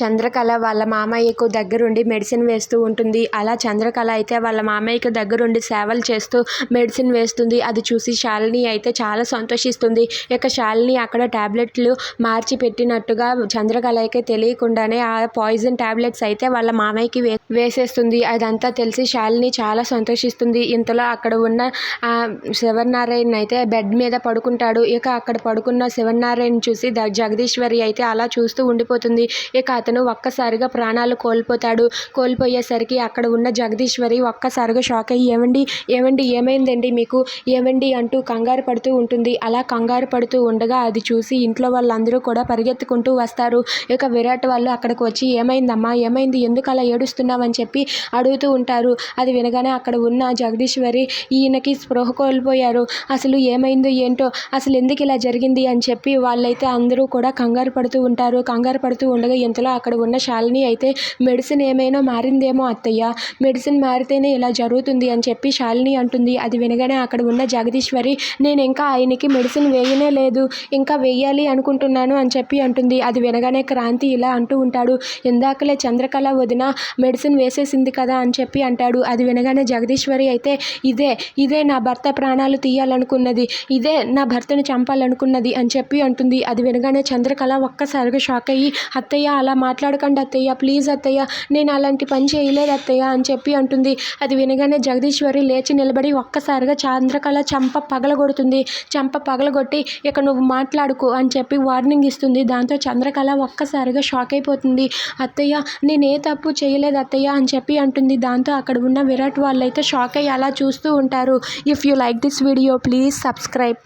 చంద్రకళ వాళ్ళ మామయ్యకు దగ్గరుండి మెడిసిన్ వేస్తూ ఉంటుంది. అలా చంద్రకళ అయితే వాళ్ళ మామయ్యకు దగ్గరుండి సేవలు చేస్తూ మెడిసిన్ వేస్తుంది. అది చూసి శాలిని అయితే చాలా సంతోషిస్తుంది. ఇక శాలిని అక్కడ టాబ్లెట్లు మార్చి పెట్టినట్టుగా చంద్రకళకి తెలియకుండానే ఆ పాయిజన్ ట్యాబ్లెట్స్ అయితే వాళ్ళ మామయ్యకి వే వేసేస్తుంది. అదంతా తెలిసి శాలిని చాలా సంతోషిస్తుంది. ఇంతలో అక్కడ ఉన్న ఆ శివనారాయణ అయితే బెడ్ మీద పడుకుంటాడు. ఇక అక్కడ పడుకున్న శివనారాయణ చూసి జగదీశ్వరి అయితే అలా చూస్తూ ఉండిపోతుంది. ఇక అతను ఒక్కసారిగా ప్రాణాలు కోల్పోతాడు. కోల్పోయేసరికి అక్కడ ఉన్న జగదీశ్వరి ఒక్కసారిగా షాక్ అయ్యి ఏమండి ఏమండి ఏమైందండి మీకు? ఏమండి? అంటూ కంగారు పడుతూ ఉంటుంది. అలా కంగారు పడుతూ ఉండగా అది చూసి ఇంట్లో వాళ్ళందరూ కూడా పరిగెత్తుకుంటూ వస్తారు. ఇక విరాట్ వాళ్ళు అక్కడికి వచ్చి ఏమైందమ్మా? ఏమైంది? ఎందుకు అలా ఏడుస్తున్నావని చెప్పి అడుగుతూ ఉంటారు. అది వినగానే అక్కడ ఉన్న జగదీశ్వరి ఈయనకి స్పృహ కోల్పోయారు. అసలు ఏమైందో ఏంటో? అసలు ఎందుకు ఇలా జరిగింది? అని చెప్పి వాళ్ళైతే అందరూ కూడా కంగారు పడుతూ ఉంటారు. కంగారు పడుతూ ఉండగా ఇంతలో అక్కడ ఉన్న శాలిని అయితే మెడిసిన్ ఏమైనా మారిందేమో అత్తయ్య. మెడిసిన్ మారితేనే ఇలా జరుగుతుంది అని చెప్పి శాలిని అంటుంది. అది వినగానే అక్కడ ఉన్న జగదీశ్వరి నేను ఇంకా ఆయనకి మెడిసిన్ వేయనే లేదు. ఇంకా వేయాలి అనుకుంటున్నాను అని చెప్పి అంటుంది. అది వినగానే క్రాంతి ఇలా అంటూ ఉంటాడు. ఇందాకలే చంద్రకళ వదిన మెడిసిన్ వేసేసింది కదా అని చెప్పి అంటాడు. అది వినగానే జగదీశ్వరి అయితే ఇదే ఇదే నా భర్త ప్రాణాలు తీయాలనుకున్నది. ఇదే నా భర్తను చంపాలనుకున్నది అని చెప్పి అంటుంది. అది వినగానే చంద్రకళ ఒక్కసారిగా షాక్ అయ్యి అత్తయ్య అలా మాట్లాడకండి అత్తయ్య ప్లీజ్ అత్తయ్య నేను అలాంటి పని చేయలేదు అత్తయ్య అని చెప్పి అంటుంది. అది వినగానే జగదీశ్వరి లేచి నిలబడి ఒక్కసారిగా చంద్రకళ చంప పగలగొడుతుంది. చంప పగలగొట్టి ఇక నువ్వు మాట్లాడుకో అని చెప్పి వార్నింగ్ ఇస్తుంది. దాంతో చంద్రకళ ఒక్కసారిగా షాక్ అయిపోతుంది. అత్తయ్య నేను ఏ తప్పు చేయలేదు అత్తయ్య అని చెప్పి అంటుంది. దాంతో అక్కడ ఉన్న విరాట్ వాళ్ళైతే షాక్ అయ్యి అలా చూస్తూ ఉంటారు. If you like this video please subscribe